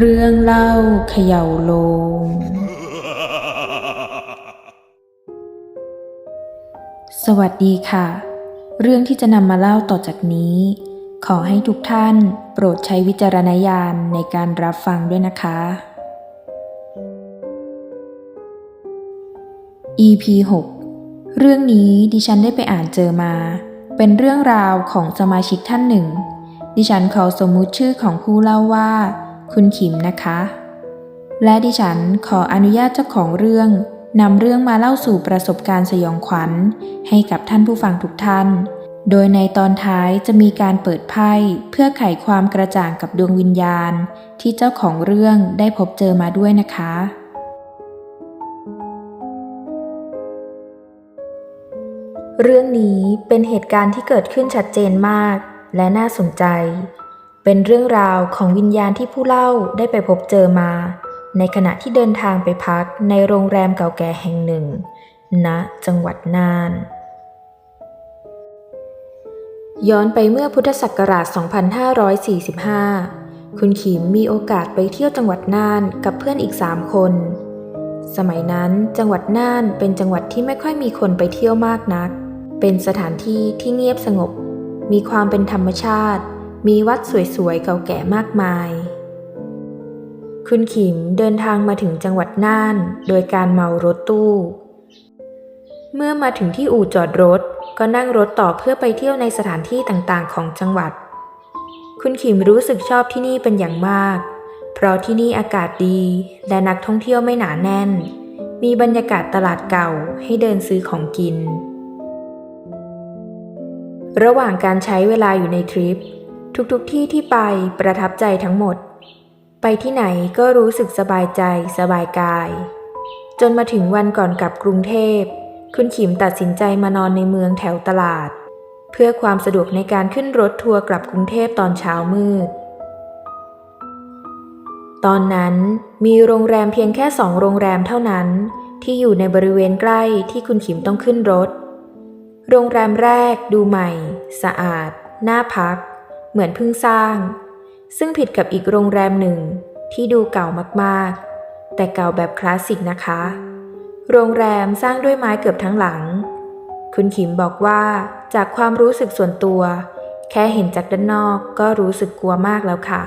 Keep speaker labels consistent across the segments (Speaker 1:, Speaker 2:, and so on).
Speaker 1: เรื่องเล่าเขย่าโลง สวัสดีค่ะ เรื่องที่จะนำมาเล่าต่อจากนี้ ขอให้ทุกท่านโปรดใช้วิจารณญาณในการรับฟังด้วยนะคะ EP 6 เรื่องนี้ดิฉันได้ไปอ่านเจอมา เป็นเรื่องราวของสมาชิกท่านหนึ่ง ดิฉันขอสมมุติชื่อของผู้เล่าว่า คุณขิมนะคะ และดิฉันขออนุญาตเจ้าของเรื่องนำเรื่องมาเล่าสู่ประสบการณ์สยองขวัญ ให้กับท่านผู้ฟังทุกท่าน โดยในตอนท้ายจะมีการเปิดไพ่เพื่อไขความกระจ่างกับดวงวิญญาณ ที่เจ้าของเรื่องได้พบเจอมาด้วยนะคะ เรื่องนี้เป็นเหตุการณ์ที่เกิดขึ้นชัดเจนมากและน่าสนใจ เป็นเรื่องราวของวิญญาณที่ผู้เล่าได้ไปพบเจอมา ในขณะที่เดินทางไปพักในโรงแรมเก่าแก่แห่งหนึ่งณจังหวัดน่าน ย้อนไปเมื่อพุทธศักราช 2545 คุณขิมมีโอกาสไปเที่ยวจังหวัดน่านกับเพื่อนอีก 3 คน สมัยนั้นจังหวัดน่านเป็นจังหวัดที่ไม่ค่อยมีคนไปเที่ยวมากนัก เป็นสถานที่ที่เงียบสงบ มีความเป็นธรรมชาติ มีวัดสวยๆเก่าแก่มากมาย คุณขิมเดินทางมาถึงจังหวัดน่าน โดยการเมารถตู้ เมื่อมาถึงที่อู่จอดรถก็นั่งรถต่อเพื่อไปเที่ยวในสถานที่ต่างๆ ของจังหวัด คุณขิมรู้สึกชอบที่นี่เป็นอย่างมาก เพราะที่นี่อากาศดี และนักท่องเที่ยวไม่หนาแน่น มีบรรยากาศตลาดเก่าให้เดินซื้อของกิน ระหว่างการใช้เวลาอยู่ในทริป ทุกๆทที่ที่ไปประทับใจทั้งหมด ไปที่ไหนก็รู้สึกสบายใจสบายกาย จนมาถึงวันก่อนกลับกรุงเทพ คุณขิมตัดสินใจมานอนในเมืองแถวตลาด เพื่อความสะดวกในการขึ้นรถทัวร์กลับกรุงเทพตอนเช้ามืด ตอนนั้นมีโรงแรมเพียงแค่สองโรงแรมเท่านั้น ที่อยู่ในบริเวณใกล้ที่คุณขิมต้องขึ้นรถ โรงแรมแรกดูใหม่ สะอาด น่าพัก เหมือนเพิ่งสร้าง ซึ่งผิดกับอีกโรงแรมหนึ่งที่ดูเก่ามากๆ แต่เก่าแบบคลาสสิกนะคะ โรงแรมสร้างด้วยไม้เกือบทั้งหลัง คุณขิมบอกว่าจากความรู้สึกส่วนตัว แค่เห็นจากด้านนอกก็รู้สึกกลัวมากแล้วค่ะ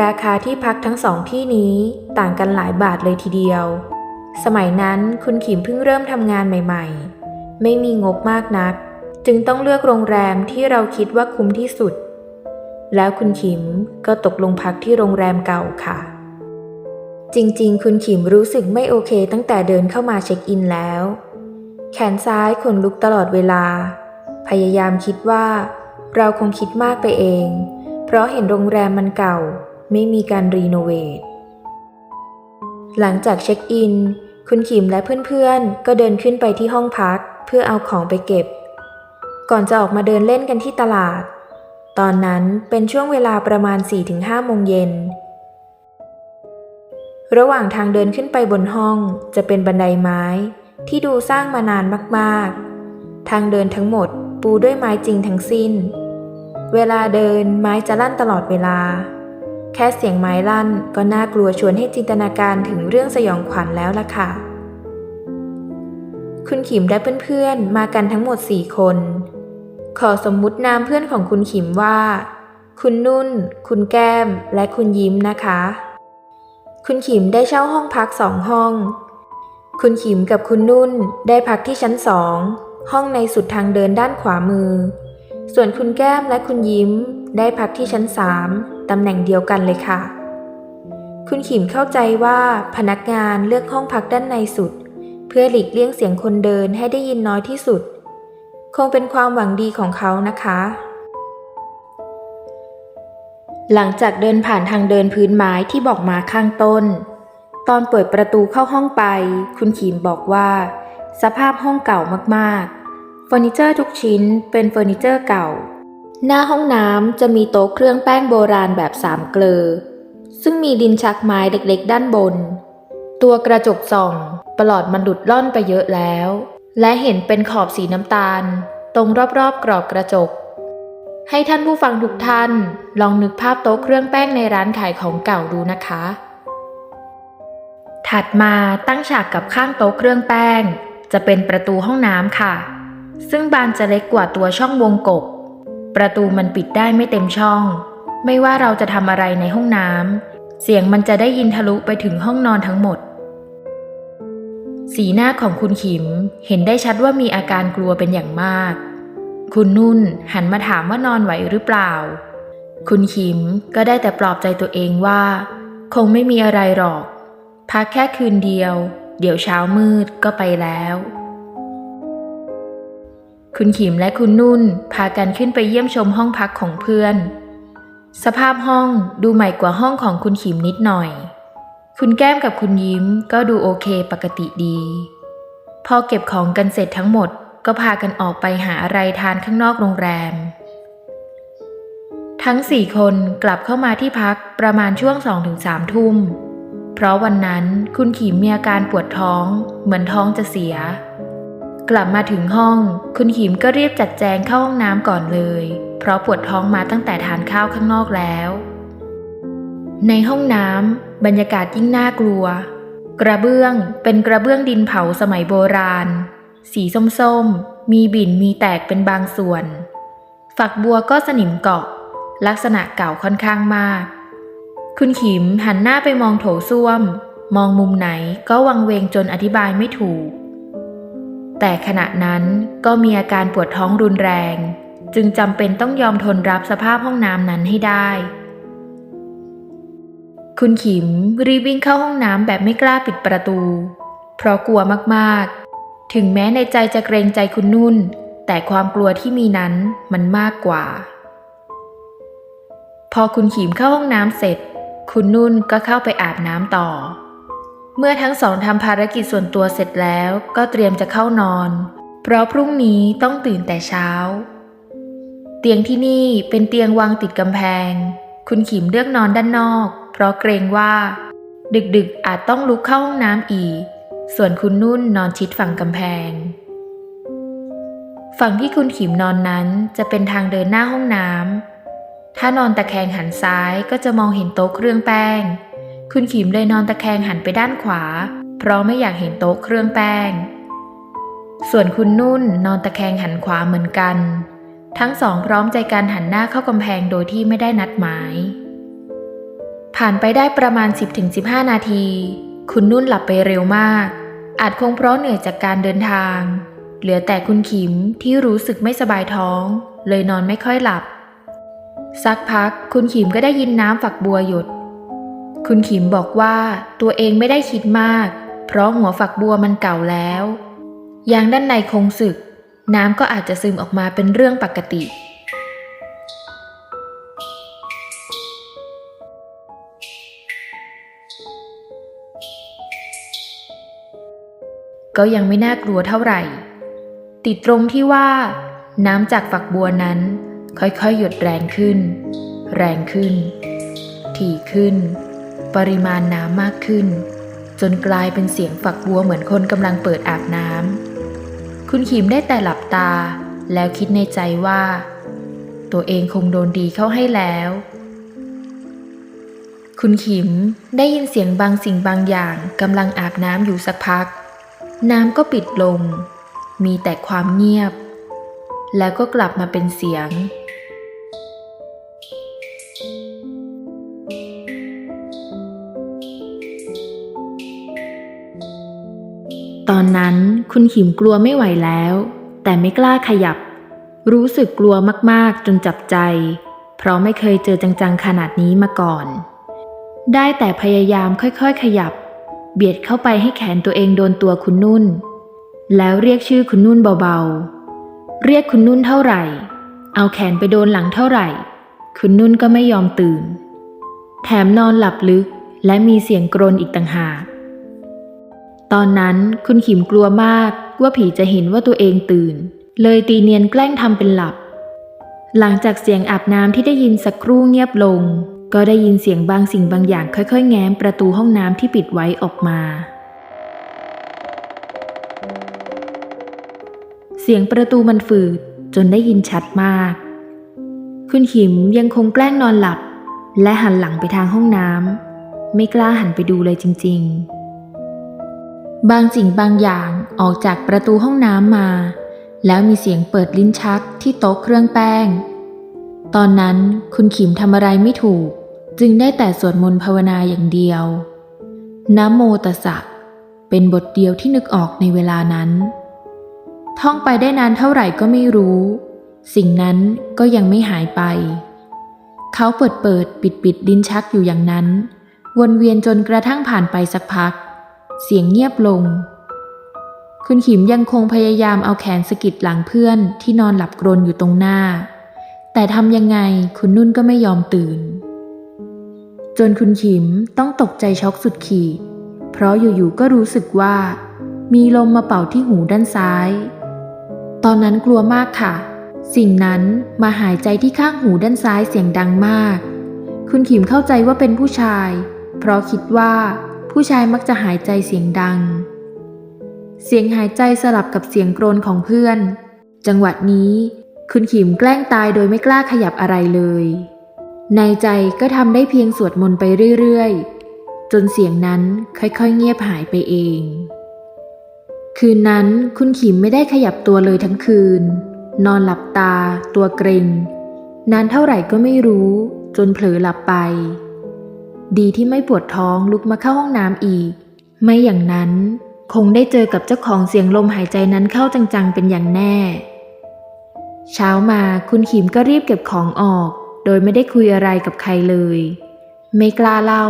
Speaker 1: ราคาที่พักทั้งสองที่นี้ต่างกันหลายบาทเลยทีเดียว สมัยนั้นคุณขิมเพิ่งเริ่มทำงานใหม่ ๆ ไม่มีงบมากนัก จึงต้องเลือกโรงแรมที่เราคิดว่าคุ้มที่สุด แล้วคุณขิมก็ตกลงพักที่โรงแรมเก่าค่ะ จริงๆ คุณขิมรู้สึกไม่โอเคตั้งแต่เดินเข้ามาเช็คอินแล้ว แขนซ้ายขนลุกตลอดเวลา พยายามคิดว่า เราคงคิดมากไปเอง เพราะเห็นโรงแรมมันเก่า ไม่มีการรีโนเวทหลังจากเช็คอิน คุณขิมและเพื่อนๆ ก็เดินขึ้นไปที่ห้องพักเพื่อเอาของไปเก็บ ก่อนจะออกมาเดินเล่นกันที่ตลาด ตอนนั้นเป็นช่วงเวลาประมาณ 4-5โมงเย็น ระหว่างทางเดินขึ้นไปบนห้องจะเป็นบันไดไม้ ที่ดูสร้างมานานมากๆ ทางเดินทั้งหมดปูด้วยไม้จริงทั้งสิ้น เวลาเดินไม้จะลั่นตลอดเวลา แค่เสียงไม้ลั่นก็น่ากลัวชวนให้จินตนาการถึงเรื่องสยองขวัญแล้วล่ะค่ะ คุณขิมและเพื่อนๆมากันทั้งหมดสี่คน ขอสมมุตินามเพื่อนของคุณขิมว่า คุณนุ่น คุณแก้ม และคุณยิ้มนะคะ คุณขิมได้เช่าห้องพักสองห้อง คุณขิมกับคุณนุ่นได้พักที่ชั้นสอง ห้องในสุดทางเดินด้านขวามือ ส่วนคุณแก้มและคุณยิ้มได้พักที่ชั้นสามตำแหน่งเดียวกันเลยค่ะ คุณขิมเข้าใจว่าพนักงานเลือกห้องพักด้านในสุด เพื่อหลีกเลี่ยงเสียงคนเดินให้ได้ยินน้อยที่สุด คงเป็นความหวังดีของเขานะคะ หลังจากเดินผ่านทางเดินพื้นไม้ที่บอกมาข้างต้น ตอนเปิดประตูเข้าห้องไป คุณขีมบอกว่า สภาพห้องเก่ามากๆ เฟอร์นิเจอร์ทุกชิ้นเป็นเฟอร์นิเจอร์เก่า หน้าห้องน้ำจะมีโต๊ะเครื่องแป้งโบราณแบบสามเกลอ ซึ่งมีดินชักไม้เล็กๆ ด้านบน ตัวกระจกส่อง ปลอดมันหลุดล่อนไปเยอะแล้ว และเห็นเป็นขอบสีน้ำตาล ตรงรอบๆกรอบกระจก ให้ท่านผู้ฟังทุกท่าน ลองนึกภาพโต๊ะเครื่องแป้งในร้านขายของเก่าดูนะคะ ถัดมาตั้งฉากกับข้างโต๊ะเครื่องแป้ง จะเป็นประตูห้องน้ำค่ะ ซึ่งบานจะเล็กกว่าตัวช่องวงกบ ประตูมันปิดได้ไม่เต็มช่อง ไม่ว่าเราจะทำอะไรในห้องน้ำเสียงมันจะได้ยินทะลุไปถึงห้องนอนทั้งหมด สีหน้าของคุณขิมเห็นได้ชัดว่ามีอาการกลัวเป็นอย่างมาก คุณนุ่นหันมาถามว่านอนไหวหรือเปล่า คุณขิมก็ได้แต่ปลอบใจตัวเองว่า คงไม่มีอะไรหรอก พักแค่คืนเดียว เดี๋ยวเช้ามืดก็ไปแล้ว คุณขิมและคุณนุ่นพากันขึ้นไปเยี่ยมชมห้องพักของเพื่อน สภาพห้องดูใหม่กว่าห้องของคุณขิมนิดหน่อย คุณแก้มกับคุณยิ้มก็ดูโอเคปกติดี พอเก็บของกันเสร็จทั้งหมดก็พากันออกไปหาอะไรทานข้างนอกโรงแรม ทั้งสี่คนกลับเข้ามาที่พักประมาณช่วงสองถึงสามทุ่ม เพราะวันนั้นคุณขีมมีอาการปวดท้อง เหมือนท้องจะเสีย กลับมาถึงห้อง คุณขีมก็เรียบจัดแจงเข้าห้องน้ำก่อนเลย เพราะปวดท้องมาตั้งแต่ทานข้าวข้างนอกแล้ว ในห้องน้ำ บรรยากาศยิ่งน่ากลัว กระเบื้องเป็นกระเบื้องดินเผาสมัยโบราณ สีส้มๆ มีบิ่นมีแตกเป็นบางส่วน ฝักบัวก็สนิมเกาะ ลักษณะเก่าค่อนข้างมาก คุณขิมหันหน้าไปมองโถส้วม มองมุมไหนก็วังเวงจนอธิบายไม่ถูก แต่ขณะนั้นก็มีอาการปวดท้องรุนแรง จึงจำเป็นต้องยอมทนรับสภาพห้องน้ำนั้นให้ได้ คุณขิมรีบวิ่งเข้าห้องน้ำแบบไม่กล้าปิดประตู เพราะกลัวมากๆ ถึงแม้ในใจจะเกรงใจคุณนุ่น แต่ความกลัวที่มีนั้นมันมากกว่า พอคุณขิมเข้าห้องน้ำเสร็จ คุณนุ่นก็เข้าไปอาบน้ำต่อ เมื่อทั้งสองทำภารกิจส่วนตัวเสร็จแล้วก็เตรียมจะเข้านอน เพราะพรุ่งนี้ต้องตื่นแต่เช้า เตียงที่นี่เป็นเตียงวางติดกำแพง คุณขิมเลือกนอนด้านนอก เพราะเกรงว่า ดึกๆอาจต้องลุกเข้าห้องน้ำอีก ส่วนคุณนุ่นนอนชิดฝั่งกำแพง ฝั่งที่คุณขิมนอนนั้นจะเป็นทางเดินหน้าห้องน้ำถ้านอนตะแคงหันซ้ายก็จะมองเห็นโต๊ะเครื่องแป้ง คุณขิมเลยนอนตะแคงหันไปด้านขวา เพราะไม่อยากเห็นโต๊ะเครื่องแป้ง ส่วนคุณนุ่นนอนตะแคงหันขวาเหมือนกันทั้งสองพร้อมใจกันหันหน้าเข้ากำแพงโดยที่ไม่ได้นัดหมาย ผ่านไปได้ประมาณ 10-15 นาที คุณนุ่นหลับไปเร็วมาก อาจคงเพราะเหนื่อยจากการเดินทาง เหลือแต่คุณขิมที่รู้สึกไม่สบายท้อง เลยนอนไม่ค่อยหลับ สักพักคุณขิมก็ได้ยินน้ำฝักบัวหยด คุณขิมบอกว่าตัวเองไม่ได้คิดมาก เพราะหัวฝักบัวมันเก่าแล้ว ยางด้านในคงสึก น้ำก็อาจจะซึมออกมาเป็นเรื่องปกติ ก็ยังไม่น่ากลัวเท่าไหร่ ติดตรงที่ว่า น้ำจากฝักบัวนั้น ค่อยๆ หยดแรงขึ้น แรงขึ้น ถี่ขึ้น ปริมาณน้ำมากขึ้น จนกลายเป็นเสียงฝักบัวเหมือนคนกำลังเปิดอาบน้ำคุณขิมได้แต่หลับตา แล้วคิดในใจว่า ตัวเองคงโดนดีเข้าให้แล้วคุณขิมได้ยินเสียงบางสิ่งบางอย่างกำลังอาบน้ำอยู่สักพัก น้ำก็ปิดลง มีแต่ความเงียบ แล้วก็กลับมาเป็นเสียง ตอนนั้นคุณขิมกลัวไม่ไหวแล้ว แต่ไม่กล้าขยับ รู้สึกกลัวมากๆจนจับใจ เพราะไม่เคยเจอจังๆขนาดนี้มาก่อน ได้แต่พยายามค่อยๆขยับ เบียดเข้าไปให้แขนตัวเองโดนตัวคุณนุ่น แล้วเรียกชื่อคุณนุ่นเบาๆ เรียกคุณนุ่นเท่าไหร่ เอาแขนไปโดนหลังเท่าไหร่ คุณนุ่นก็ไม่ยอมตื่น แถมนอนหลับลึกและมีเสียงกรนอีกต่างหาก ตอนนั้นคุณขิมกลัวมากว่าผีจะเห็นว่าตัวเองตื่น เลยตีเนียนแกล้งทำเป็นหลับ หลังจากเสียงอาบน้ำที่ได้ยินสักครู่เงียบลง ก็ได้ยินเสียงบางสิ่งบางอย่างค่อยๆ แง้มประตูห้องน้ำที่ปิดไว้ออกมา เสียงประตูมันฝืดจนได้ยินชัดมาก คุณขิมยังคงแกล้งนอนหลับ และหันหลังไปทางห้องน้ำไม่กล้าหันไปดูเลยจริง ๆ บางสิ่งบางอย่างออกจากประตูห้องน้ำมา แล้วมีเสียงเปิดลิ้นชักที่โต๊ะเครื่องแป้ง ตอนนั้นคุณขิมทำอะไรไม่ถูก จึงได้แต่สวดมนต์ภาวนาอย่างเดียวนะโมตัสสะ เป็นบทเดียวที่นึกออกในเวลานั้น ท่องไปได้นานเท่าไหร่ก็ไม่รู้ สิ่งนั้นก็ยังไม่หายไป เขาเปิดเปิดปิดปิดลิ้นชักอยู่อย่างนั้น วนเวียนจนกระทั่งผ่านไปสักพัก เสียงเงียบลง คุณขิมยังคงพยายามเอาแขนสะกิดหลังเพื่อนที่นอนหลับกรนอยู่ตรงหน้า แต่ทำยังไงคุณนุ่นก็ไม่ยอมตื่น จนคุณขิมต้องตกใจช็อกสุดขีด เพราะอยู่ๆก็รู้สึกว่า มีลมมาเป่าที่หูด้านซ้าย ตอนนั้นกลัวมากค่ะ สิ่งนั้นมาหายใจที่ข้างหูด้านซ้ายเสียงดังมาก คุณขิมเข้าใจว่าเป็นผู้ชาย เพราะคิดว่าผู้ชายมักจะหายใจเสียงดัง เสียงหายใจสลับกับเสียงกรนของเพื่อน จังหวะนี้ คุณขิมแกล้งตายโดยไม่กล้าขยับอะไรเลย ในใจก็ทำได้เพียงสวดมนต์ไปเรื่อยๆ จนเสียงนั้นค่อยๆเงียบหายไปเอง คืนนั้นคุณขิมไม่ได้ขยับตัวเลยทั้งคืน นอนหลับตา ตัวเกรงนานเท่าไหร่ก็ไม่รู้ จนเผลอหลับไป ดีที่ไม่ปวดท้องลุกมาเข้าห้องน้ำอีก ไม่อย่างนั้น คงได้เจอกับเจ้าของเสียงลมหายใจนั้นเข้าจังๆเป็นอย่างแน่ เช้ามาคุณขิมก็รีบเก็บของออก โดยไม่ได้คุยอะไรกับใครเลย ไม่กล้าเล่า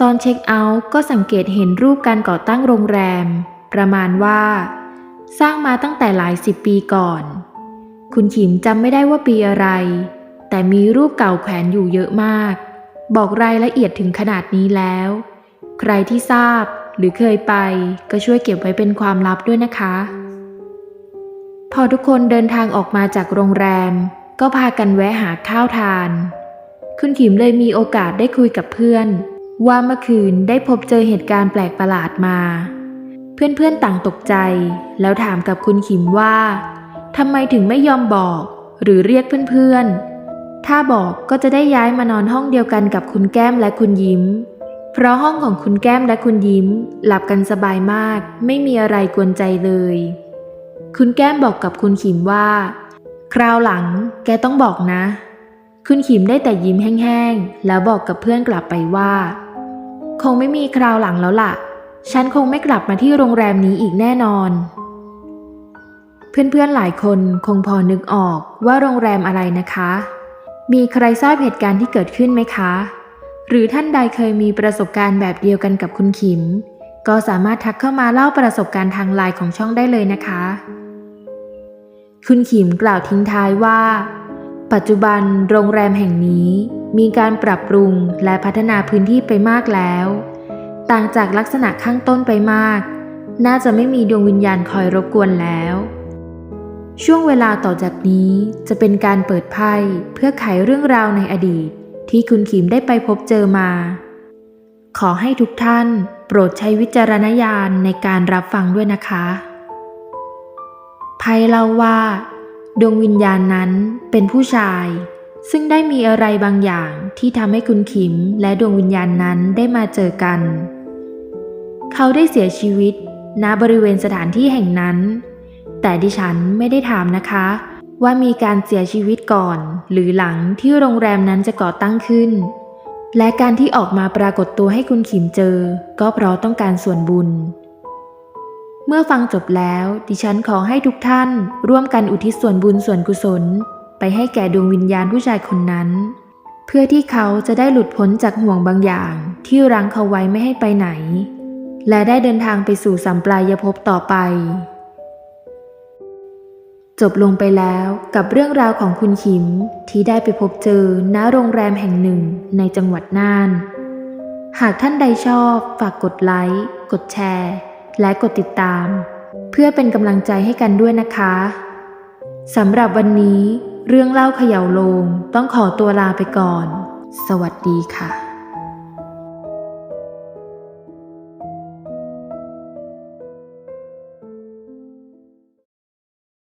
Speaker 1: ตอนเช็คเอาท์ก็สังเกตเห็นรูปการก่อตั้งโรงแรม ประมาณว่า สร้างมาตั้งแต่หลายสิบปีก่อน คุณขิมจำไม่ได้ว่าปีอะไร แต่มีรูปเก่าแขวนอยู่เยอะมาก บอกรายละเอียดถึงขนาดนี้แล้ว ใครที่ทราบหรือเคยไปก็ช่วยเก็บไว้เป็นความลับด้วยนะคะ พอทุกคนเดินทางออกมาจากโรงแรม ก็พากันแวะหาข้าวทาน คุณขิมเลยมีโอกาสได้คุยกับเพื่อน ว่าเมื่อคืนได้พบเจอเหตุการณ์แปลกประหลาดมา เพื่อนๆต่างตกใจ แล้วถามกับคุณขิมว่าทำไมถึงไม่ยอมบอกหรือเรียกเพื่อนๆ ถ้าบอกก็จะได้ย้ายมานอนห้องเดียวกันกับคุณแก้มและคุณยิ้ม เพราะห้องของคุณแก้มและคุณยิ้ม หลับกันสบายมาก ไม่มีอะไรกวนใจเลย คุณแก้มบอกกับคุณขิมว่า คราวหลังแกต้องบอกนะ คุณขิมได้แต่ยิ้มแห้งๆ แล้วบอกกับเพื่อนกลับไปว่า คงไม่มีคราวหลังแล้วล่ะ ฉันคงไม่กลับมาที่โรงแรมนี้อีกแน่นอน เพื่อนๆหลายคนคงพอนึกออกว่าโรงแรมอะไรนะคะ มีใครทราบเหตุการณ์ที่เกิดขึ้นไหมคะ หรือท่านใดเคยมีประสบการณ์แบบเดียวกันกับคุณขิมก็สามารถทักเข้ามาเล่าประสบการณ์ทางไลน์ของช่องได้เลยนะคะ คุณขิมกล่าวทิ้งท้ายว่า ปัจจุบันโรงแรมแห่งนี้มีการปรับปรุงและพัฒนาพื้นที่ไปมากแล้ว ต่างจากลักษณะข้างต้นไปมาก น่าจะไม่มีดวงวิญญาณคอยรบกวนแล้ว ช่วงเวลาต่อจากนี้จะเป็นการเปิดไพ่เพื่อไขเรื่องราวในอดีต ที่คุณขิมได้ไปพบเจอมา ขอให้ทุกท่านโปรดใช้วิจารณญาณในการรับฟังด้วยนะคะ ไพ่เล่าว่า ดวงวิญญาณนั้นเป็นผู้ชาย ซึ่งได้มีอะไรบางอย่างที่ทำให้คุณขิมและดวงวิญญาณนั้นได้มาเจอกัน เขาได้เสียชีวิตณบริเวณสถานที่แห่งนั้น แต่ดิฉันไม่ได้ถามนะคะ ว่ามีการเสียชีวิตก่อน หรือหลังที่โรงแรมนั้นจะก่อตั้งขึ้น และการที่ออกมาปรากฏตัวให้คุณขิมเจอ ก็เพราะต้องการส่วนบุญ เมื่อฟังจบแล้ว ดิฉันขอให้ทุกท่านร่วมกันอุทิศส่วนบุญส่วนกุศล ไปให้แก่ดวงวิญญาณผู้ชายคนนั้น เพื่อที่เขาจะได้หลุดพ้นจากห่วงบางอย่าง ที่รั้งเขาไว้ไม่ให้ไปไหน และได้เดินทางไปสู่สัมปรายภพต่อไป จบลงไปแล้วกับเรื่องราวของคุณขิมที่ได้ไปพบเจอณโรงแรมแห่งหนึ่งในจังหวัดน่าน หากท่านใดชอบฝากกดไลค์ กดแชร์ และกดติดตาม เพื่อเป็นกำลังใจให้กันด้วยนะคะสำหรับวันนี้ เรื่องเล่าเขย่าโลงต้องขอตัวลาไปก่อน สวัสดีค่ะ